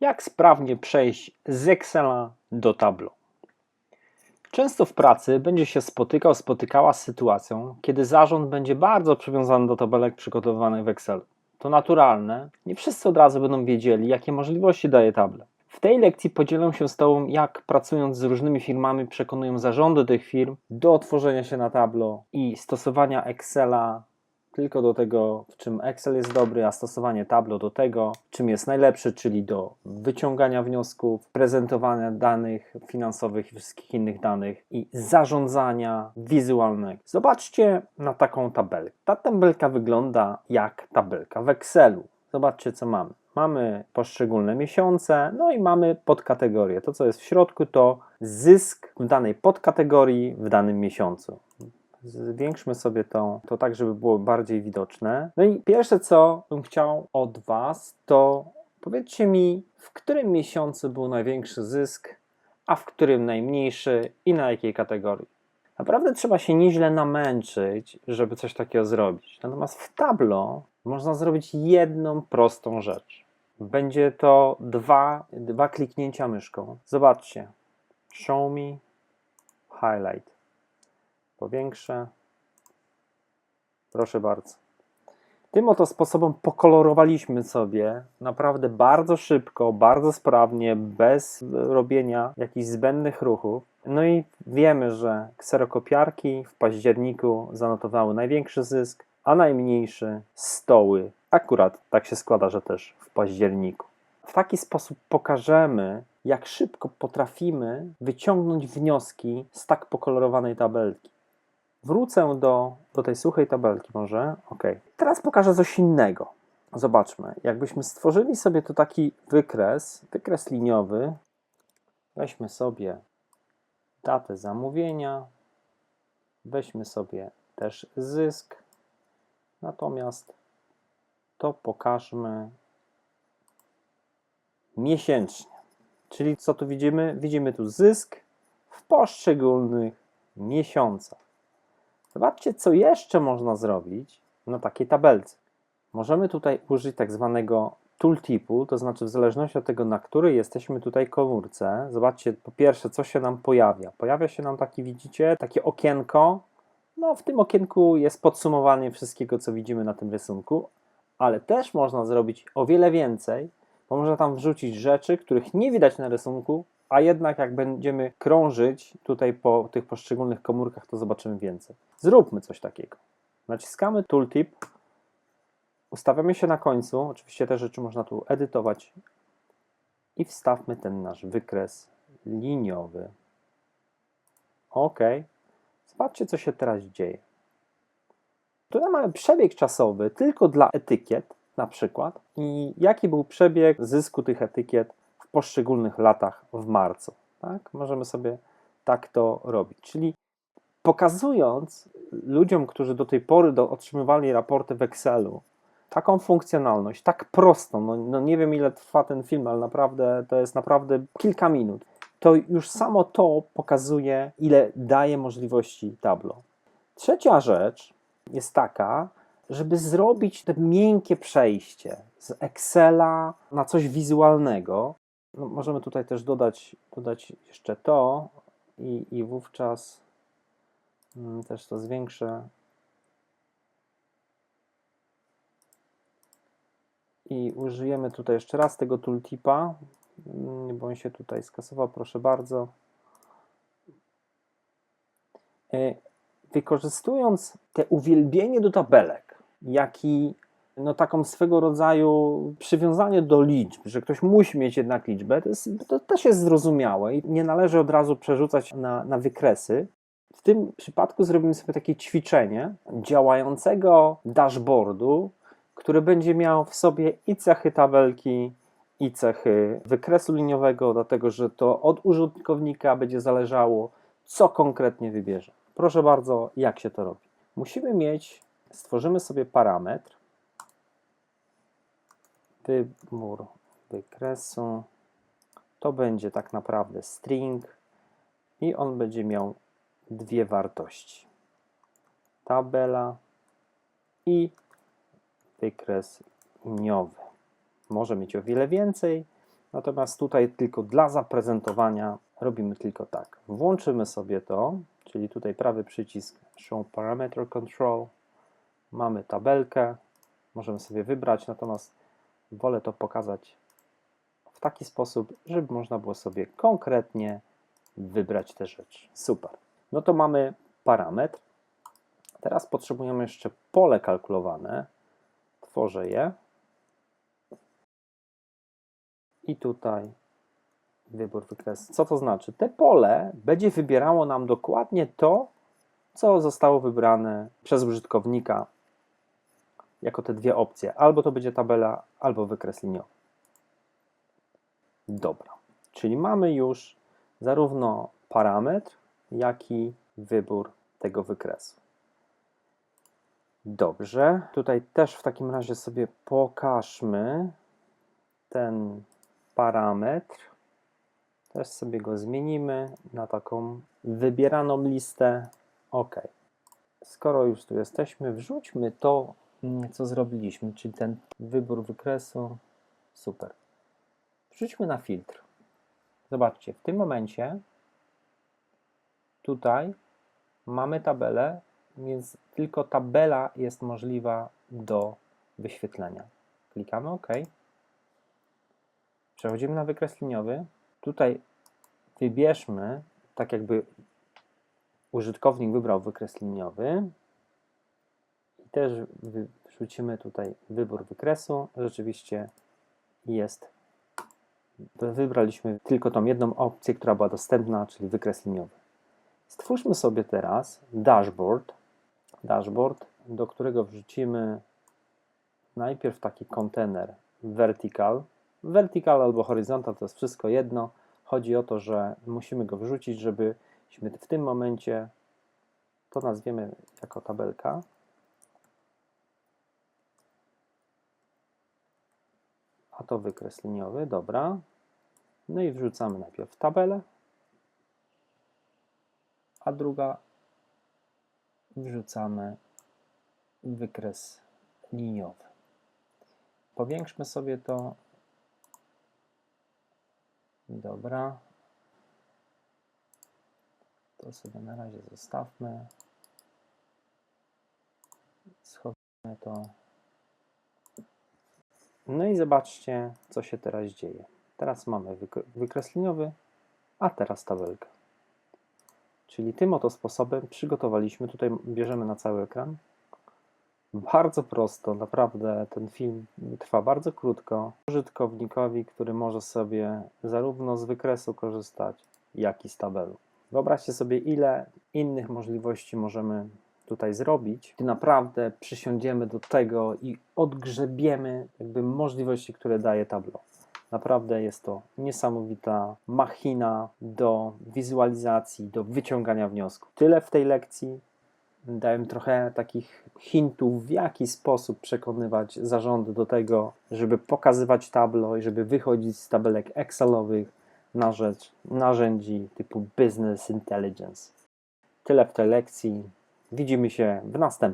Jak sprawnie przejść z Excela do Tableau? Często w pracy będzie się spotykał, spotykała z sytuacją, kiedy zarząd będzie bardzo przywiązany do tabelek przygotowywanych w Excelu. To naturalne, nie wszyscy od razu będą wiedzieli, jakie możliwości daje tablet. W tej lekcji podzielę się z Tobą, jak pracując z różnymi firmami przekonują zarządy tych firm do otworzenia się na Tableau i stosowania Excela tylko do tego, w czym Excel jest dobry, a stosowanie Tableau do tego, czym jest najlepszy, czyli do wyciągania wniosków, prezentowania danych finansowych i wszystkich innych danych i zarządzania wizualnego. Zobaczcie na taką tabelkę. Ta tabelka wygląda jak tabelka w Excelu. Zobaczcie, co mamy. Mamy poszczególne miesiące, no i mamy podkategorie. To, co jest w środku, to zysk w danej podkategorii w danym miesiącu. Zwiększmy sobie to, to tak, żeby było bardziej widoczne. No i pierwsze, co bym chciał od Was, to powiedzcie mi, w którym miesiącu był największy zysk, a w którym najmniejszy i na jakiej kategorii. Naprawdę trzeba się nieźle namęczyć, żeby coś takiego zrobić. Natomiast w Tableau można zrobić jedną prostą rzecz. Będzie to dwa, dwa kliknięcia myszką. Zobaczcie. Show me, highlight powiększę. Proszę bardzo. Tym oto sposobem pokolorowaliśmy sobie naprawdę bardzo szybko, bardzo sprawnie, bez robienia jakichś zbędnych ruchów. No i wiemy, że kserokopiarki w październiku zanotowały największy zysk, a najmniejszy stoły. Akurat tak się składa, że też w październiku. W taki sposób pokażemy, jak szybko potrafimy wyciągnąć wnioski z tak pokolorowanej tabelki. Wrócę do, do tej suchej tabelki może. Ok. Teraz pokażę coś innego. Zobaczmy. Jakbyśmy stworzyli sobie tu taki wykres, wykres liniowy. Weźmy sobie datę zamówienia. Weźmy sobie też zysk. Natomiast to pokażmy miesięcznie. Czyli co tu widzimy? Widzimy tu zysk w poszczególnych miesiącach. Zobaczcie, co jeszcze można zrobić na takiej tabelce. Możemy tutaj użyć tak zwanego tooltipu, to znaczy w zależności od tego, na której jesteśmy tutaj komórce, zobaczcie po pierwsze, co się nam pojawia. Pojawia się nam taki, widzicie, takie okienko. No, w tym okienku jest podsumowanie wszystkiego, co widzimy na tym rysunku, ale też można zrobić o wiele więcej, bo można tam wrzucić rzeczy, których nie widać na rysunku, a jednak jak będziemy krążyć tutaj po tych poszczególnych komórkach, to zobaczymy więcej. Zróbmy coś takiego. Naciskamy tooltip, ustawiamy się na końcu, oczywiście te rzeczy można tu edytować i wstawmy ten nasz wykres liniowy. OK. Zobaczcie, co się teraz dzieje. Tutaj mamy przebieg czasowy tylko dla etykiet, na przykład, i jaki był przebieg zysku tych etykiet poszczególnych latach w marcu. Tak? Możemy sobie tak to robić. Czyli pokazując ludziom, którzy do tej pory do, otrzymywali raporty w Excelu, taką funkcjonalność, tak prostą, no, no nie wiem ile trwa ten film, ale naprawdę to jest naprawdę kilka minut, to już samo to pokazuje, ile daje możliwości Tableau. Trzecia rzecz jest taka, żeby zrobić to miękkie przejście z Excela na coś wizualnego, no, możemy tutaj też dodać, dodać jeszcze to i, i wówczas mm, też to zwiększę. I użyjemy tutaj jeszcze raz tego tooltipa, mm, bo on się tutaj skasował, proszę bardzo. E, wykorzystując te uwielbienie do tabelek, jaki no, taką swego rodzaju przywiązanie do liczb, że ktoś musi mieć jednak liczbę, to, jest, to też jest zrozumiałe i nie należy od razu przerzucać na, na wykresy. W tym przypadku zrobimy sobie takie ćwiczenie działającego dashboardu, który będzie miał w sobie i cechy tabelki, i cechy wykresu liniowego, dlatego że to od użytkownika będzie zależało, co konkretnie wybierze. Proszę bardzo, jak się to robi? Musimy mieć, stworzymy sobie parametr, wybór wykresu to będzie tak naprawdę string i on będzie miał dwie wartości. Tabela i wykres liniowy. Może mieć o wiele więcej, Natomiast tutaj tylko dla zaprezentowania robimy tylko tak. Włączymy sobie to, czyli tutaj prawy przycisk Show Parameter Control. Mamy tabelkę, możemy sobie wybrać, natomiast wolę to pokazać w taki sposób, żeby można było sobie konkretnie wybrać te rzeczy. Super. No to mamy parametr. Teraz potrzebujemy jeszcze pole kalkulowane. Tworzę je. I tutaj wybór wykresu. Co to znaczy? Te pole będzie wybierało nam dokładnie to, co zostało wybrane przez użytkownika jako te dwie opcje. Albo to będzie tabela, albo wykres liniowy. Dobra. Czyli mamy już zarówno parametr, jak i wybór tego wykresu. Dobrze. Tutaj też w takim razie sobie pokażmy ten parametr. Też sobie go zmienimy na taką wybieraną listę. OK. Skoro już tu jesteśmy, wrzućmy to, co zrobiliśmy, czyli ten wybór wykresu. Super. Wrzućmy na filtr. Zobaczcie, w tym momencie tutaj mamy tabelę, więc tylko tabela jest możliwa do wyświetlenia. Klikamy OK. Przechodzimy na wykres liniowy. Tutaj wybierzmy, tak jakby użytkownik wybrał wykres liniowy. Też wrzucimy tutaj wybór wykresu. Rzeczywiście jest. Wybraliśmy tylko tą jedną opcję, która była dostępna, czyli wykres liniowy. Stwórzmy sobie teraz dashboard, dashboard, do którego wrzucimy najpierw taki kontener vertical. Vertical albo horizontal to jest wszystko jedno. Chodzi o to, że musimy go wrzucić, żebyśmy w tym momencie to nazwiemy jako tabelka. To wykres liniowy, dobra. No i wrzucamy najpierw tabelę, a druga wrzucamy wykres liniowy. Powiększmy sobie to. Dobra. To sobie na razie zostawmy. Schowamy to. No i zobaczcie, co się teraz dzieje. Teraz mamy wyk- wykres liniowy, a teraz tabelkę. Czyli tym oto sposobem przygotowaliśmy, tutaj bierzemy na cały ekran. Bardzo prosto, naprawdę ten film trwa bardzo krótko. Użytkownikowi, który może sobie zarówno z wykresu korzystać, jak i z tabelu. Wyobraźcie sobie, ile innych możliwości możemy tutaj zrobić, gdy naprawdę przysiądziemy do tego i odgrzebiemy jakby możliwości, które daje tableau. Naprawdę jest to niesamowita machina do wizualizacji, do wyciągania wniosków. Tyle w tej lekcji. Dałem trochę takich hintów, w jaki sposób przekonywać zarządy do tego, żeby pokazywać tablo i żeby wychodzić z tabelek Excelowych na rzecz narzędzi typu Business Intelligence. Tyle w tej lekcji. Widzimy się w następnej.